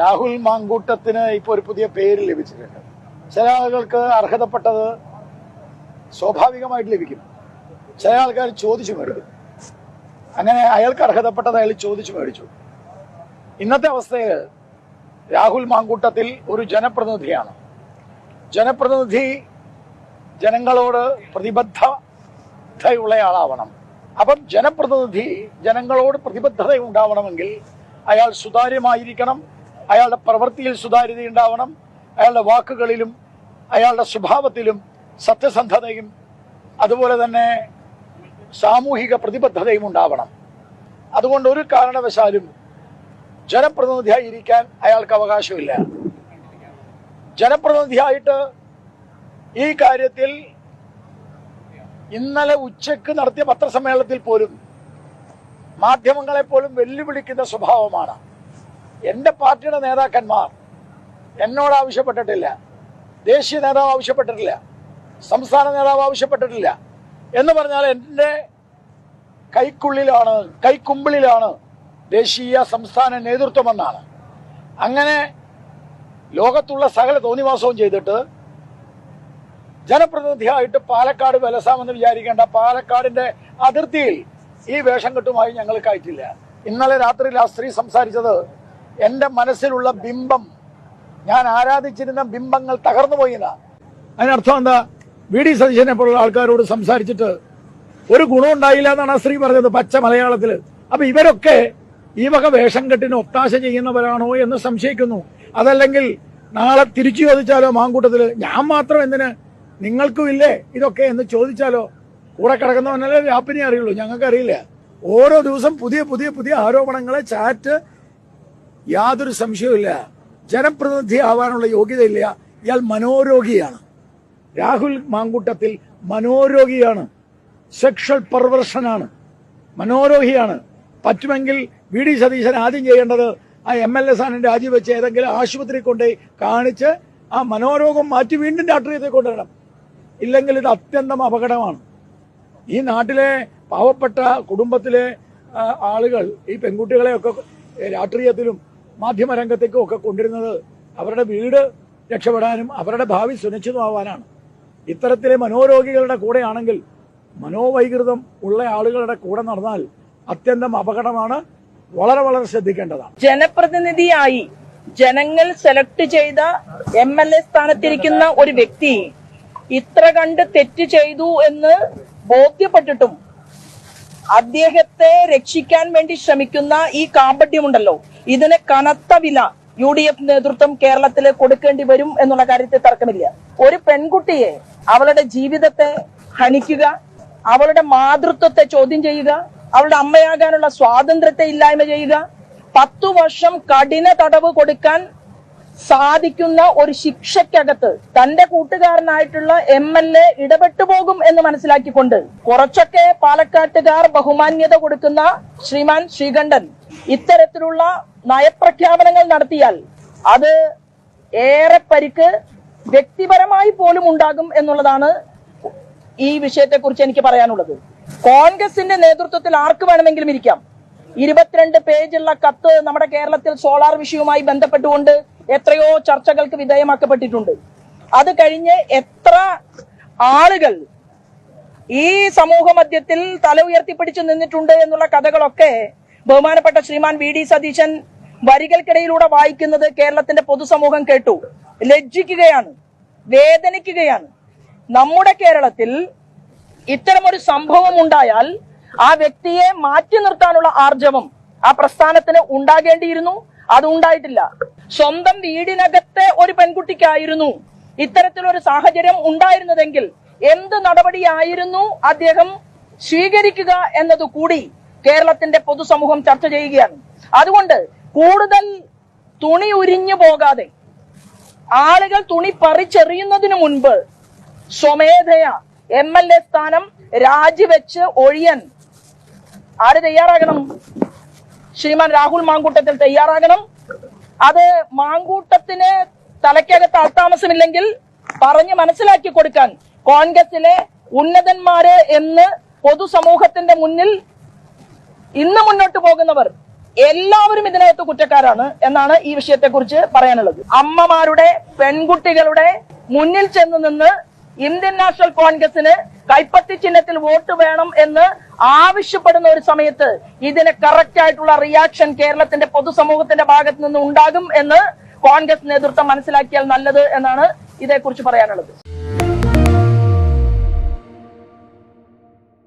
രാഹുൽ മാങ്കൂട്ടത്തിന് ഇപ്പോൾ ഒരു പുതിയ പേര് ലഭിച്ചിട്ടുണ്ട്. ചില ആളുകൾക്ക് അർഹതപ്പെട്ടത് സ്വാഭാവികമായിട്ട് ലഭിക്കും. ചില ആൾക്കാർ ചോദിച്ചു മേടിക്കും. അങ്ങനെ അയാൾക്ക് അർഹതപ്പെട്ടത് അയാൾ ചോദിച്ചു മേടിച്ചു. ഇന്നത്തെ അവസ്ഥയിൽ രാഹുൽ മാങ്കൂട്ടത്തിൽ ഒരു ജനപ്രതിനിധിയാണ്. ജനപ്രതിനിധി ജനങ്ങളോട് പ്രതിബദ്ധതയുള്ള ആളാവണം. അപ്പം ജനപ്രതിനിധി ജനങ്ങളോട് പ്രതിബദ്ധത ഉണ്ടാവണമെങ്കിൽ അയാൾ സുതാര്യമായിരിക്കണം. അയാളുടെ പ്രവൃത്തിയിൽ സുതാര്യത ഉണ്ടാവണം. അയാളുടെ വാക്കുകളിലും അയാളുടെ സ്വഭാവത്തിലും സത്യസന്ധതയും അതുപോലെ തന്നെ സാമൂഹിക പ്രതിബദ്ധതയും ഉണ്ടാവണം. അതുകൊണ്ട് ഒരു കാരണവശാലും ജനപ്രതിനിധിയായി ഇരിക്കാൻ അയാൾക്ക് അവകാശമില്ല. ജനപ്രതിനിധിയായിട്ട് ഈ കാര്യത്തിൽ ഇന്നലെ ഉച്ചയ്ക്ക് നടത്തിയ പത്രസമ്മേളനത്തിൽ പോലും മാധ്യമങ്ങളെ പോലും വെല്ലുവിളിക്കുന്ന സ്വഭാവമാണ്. എന്റെ പാർട്ടിയുടെ നേതാക്കന്മാർ എന്നോട് ആവശ്യപ്പെട്ടിട്ടില്ല. ദേശീയ നേതാവ് ആവശ്യപ്പെട്ടിട്ടില്ല. സംസ്ഥാന നേതാവ് ആവശ്യപ്പെട്ടിട്ടില്ല. എന്ന് പറഞ്ഞാൽ എന്റെ കൈക്കുള്ളിലാണ് കൈക്കുമ്പിളിലാണ് ദേശീയ സംസ്ഥാന നേതൃത്വമെന്നാണ്. അങ്ങനെ ലോകത്തുള്ള സകല തോന്നിവാസവും ചെയ്തിട്ട് ജനപ്രതിനിധിയായിട്ട് പാലക്കാട് വിലസാമെന്ന് വിചാരിക്കേണ്ട പാലക്കാടിന്റെ അതിർത്തിയിൽ ഈ വേഷം കെട്ടുമായി ഞങ്ങൾ കയറ്റില്ല. ഇന്നലെ രാത്രി ആ സ്ത്രീ സംസാരിച്ചത് എന്റെ മനസ്സിലുള്ള ബിംബം. ഞാൻ ആരാധിച്ചിരുന്ന ബിംബങ്ങൾ തകർന്നു പോയിന്ന അതിനർത്ഥം എന്താ? വി ഡി സതീശനെ പോലുള്ള ആൾക്കാരോട് സംസാരിച്ചിട്ട് ഒരു ഗുണം ഉണ്ടായില്ല എന്നാണ് ആ സ്ത്രീ പറഞ്ഞത് പച്ച മലയാളത്തിൽ അപ്പൊ ഇവരൊക്കെ ഈ വക വേഷം കെട്ടിന് ഒത്താശ ചെയ്യുന്നവരാണോ എന്ന് സംശയിക്കുന്നു. അതല്ലെങ്കിൽ നാളെ തിരിച്ചു ചോദിച്ചാലോ മാങ്കൂട്ടത്തിൽ? ഞാൻ മാത്രം എന്തിന്? നിങ്ങൾക്കും ഇല്ലേ? ഇതൊക്കെ എന്ന് ചോദിച്ചാലോ? കൂടെ കിടക്കുന്നവനല്ലേ വ്യാപിനി അറിയുള്ളൂ. ഞങ്ങൾക്കറിയില്ല. ഓരോ ദിവസം പുതിയ പുതിയ പുതിയ ആരോപണങ്ങളെ ചാറ്റ് യാതൊരു സംശയവുമില്ല. ജനപ്രതിനിധി ആവാനുള്ള യോഗ്യതയില്ല. ഇയാൾ മനോരോഗിയാണ്. രാഹുൽ മാങ്കൂട്ടത്തിൽ മനോരോഗിയാണ്. സെക്ഷൽ പെർവർഷനാണ്. മനോരോഗിയാണ്. പറ്റുമെങ്കിൽ വി ഡി സതീശൻ ആദ്യം ചെയ്യേണ്ടത് ആ എം എൽ എ സ്ഥാനം രാജിവെച്ച് ഏതെങ്കിലും ആശുപത്രി കൊണ്ടുപോയി കാണിച്ച് ആ മനോരോഗം മാറ്റി വീണ്ടും രാഷ്ട്രീയത്തെ കൊണ്ടുവരണം. ഇല്ലെങ്കിൽ ഇത് അത്യന്തം അപകടമാണ്. ഈ നാട്ടിലെ പാവപ്പെട്ട കുടുംബത്തിലെ ആളുകൾ ഈ പെൺകുട്ടികളെയൊക്കെ രാഷ്ട്രീയത്തിലും മാധ്യമരംഗത്തേക്കും ഒക്കെ കൊണ്ടിരുന്നത് അവരുടെ വീട് രക്ഷപ്പെടാനും അവരുടെ ഭാവി സുനിശ്ചിതമാവാനാണ്. ഇത്തരത്തിലെ മനോരോഗികളുടെ കൂടെയാണെങ്കിൽ മനോവൈകൃതം ഉള്ള ആളുകളുടെ കൂടെ നടന്നാൽ അത്യന്തം അപകടമാണ്. വളരെ വളരെ ശ്രദ്ധിക്കേണ്ടതാണ്. ജനപ്രതിനിധിയായി ജനങ്ങൾ സെലക്ട് ചെയ്ത എം എൽ എ സ്ഥാനത്തിരിക്കുന്ന ഒരു വ്യക്തി ഇത്ര കണ്ട് തെറ്റ് ചെയ്തു എന്ന് ബോധ്യപ്പെട്ടിട്ടും അദ്ദേഹത്തെ രക്ഷിക്കാൻ വേണ്ടി ശ്രമിക്കുന്ന ഈ കാപട്യമുണ്ടല്ലോ ഇതിന് കനത്ത വില യു ഡി എഫ് നേതൃത്വം കേരളത്തിൽ കൊടുക്കേണ്ടി വരും എന്നുള്ള കാര്യത്തിൽ തർക്കമില്ല. ഒരു പെൺകുട്ടിയെ അവളുടെ ജീവിതത്തെ ഹനിക്കുക അവളുടെ മാതൃത്വത്തെ ചോദ്യം ചെയ്യുക അവളുടെ അമ്മയാകാനുള്ള സ്വാതന്ത്ര്യത്തെ ഇല്ലായ്മ ചെയ്യുക പത്തു വർഷം കഠിന തടവ് കൊടുക്കാൻ സാധിക്കുന്ന ഒരു ശിക്ഷയ്ക്കകത്ത് തന്റെ കൂട്ടുകാരനായിട്ടുള്ള എം എൽ എ ഇടപെട്ടു പോകും എന്ന് മനസ്സിലാക്കിക്കൊണ്ട് കുറച്ചൊക്കെ പാലക്കാട്ടുകാർ ബഹുമാന്യത കൊടുക്കുന്ന ശ്രീമാൻ ശ്രീകണ്ഠൻ ഇത്തരത്തിലുള്ള നയപ്രഖ്യാപനങ്ങൾ നടത്തിയാൽ അത് ഏറെ പരിക്ക് വ്യക്തിപരമായി പോലും ഉണ്ടാകും എന്നുള്ളതാണ് ഈ വിഷയത്തെക്കുറിച്ച് എനിക്ക് പറയാനുള്ളത്. കോൺഗ്രസിന്റെ നേതൃത്വത്തിൽ ആർക്ക് വേണമെങ്കിലും ഇരിക്കാം. ഇരുപത്തിരണ്ട് പേജുള്ള കത്ത് നമ്മുടെ കേരളത്തിൽ സോളാർ വിഷയവുമായി ബന്ധപ്പെട്ടുകൊണ്ട് എത്രയോ ചർച്ചകൾക്ക് വിധേയമാക്കപ്പെട്ടിട്ടുണ്ട്. അത് കഴിഞ്ഞ് എത്ര ആളുകൾ ഈ സമൂഹ മധ്യത്തിൽ തല ഉയർത്തിപ്പിടിച്ചു നിന്നിട്ടുണ്ട് എന്നുള്ള കഥകളൊക്കെ ബഹുമാനപ്പെട്ട ശ്രീമാൻ വി ഡി സതീശൻ വരികൾക്കിടയിലൂടെ വായിക്കുന്നത് കേരളത്തിന്റെ പൊതുസമൂഹം കേട്ടു. ലജ്ജിക്കുകയാണ്. വേദനിക്കുകയാണ്. നമ്മുടെ കേരളത്തിൽ ഇത്തരമൊരു സംഭവം ഉണ്ടായാൽ ആ വ്യക്തിയെ മാറ്റി നിർത്താനുള്ള ആർജവം ആ പ്രസ്ഥാനത്തിന് ഉണ്ടാകേണ്ടിയിരുന്നു. അത് ഉണ്ടായിട്ടില്ല. സ്വന്തം വീടിനകത്തെ ഒരു പെൺകുട്ടിക്കായിരുന്നു. ഇത്തരത്തിലൊരു സാഹചര്യം ഉണ്ടായിരുന്നതെങ്കിൽ എന്ത് നടപടിയായിരുന്നു അദ്ദേഹം സ്വീകരിക്കുക എന്നത് കൂടി കേരളത്തിന്റെ പൊതുസമൂഹം ചർച്ച ചെയ്യുകയാണ്. അതുകൊണ്ട് കൂടുതൽ തുണി ഉരിഞ്ഞു പോകാതെ ആളുകൾ തുണി പറിച്ചെറിയുന്നതിന് മുൻപ് സ്വമേധയ എം എൽ എ സ്ഥാനം രാജിവെച്ച് ഒഴിയാൻ ആര് തയ്യാറാകണം? ശ്രീമാൻ രാഹുൽ മാങ്കൂട്ടത്തിൽ തയ്യാറാകണം? അത് മാങ്കൂട്ടത്തിന് തലയ്ക്കകത്ത് ആൾതാമസമില്ലെങ്കിൽ പറഞ്ഞ് മനസ്സിലാക്കി കൊടുക്കാൻ കോൺഗ്രസിലെ ഉന്നതന്മാര് എന്ന് പൊതുസമൂഹത്തിന്റെ മുന്നിൽ ഇന്ന് മുന്നോട്ട് പോകുന്നവർ എല്ലാവരും ഇതിനകത്ത് കുറ്റക്കാരാണ് എന്നാണ് ഈ വിഷയത്തെക്കുറിച്ച് പറയാനുള്ളത്. അമ്മമാരുടെ പെൺകുട്ടികളുടെ മുന്നിൽ ചെന്ന് നിന്ന് ഇന്ത്യൻ നാഷണൽ കോൺഗ്രസിന് കൈപ്പത്തി ചിഹ്നത്തിൽ വോട്ട് വേണം എന്ന് ആവശ്യപ്പെടുന്ന ഒരു സമയത്ത് ഇതിന് കറക്റ്റ് ആയിട്ടുള്ള റിയാക്ഷൻ കേരളത്തിന്റെ പൊതുസമൂഹത്തിന്റെ ഭാഗത്ത് നിന്ന് ഉണ്ടാകും എന്ന് കോൺഗ്രസ് നേതൃത്വം മനസ്സിലാക്കിയാൽ നല്ലത് എന്നാണ് ഇതേക്കുറിച്ച് പറയാനുള്ളത്.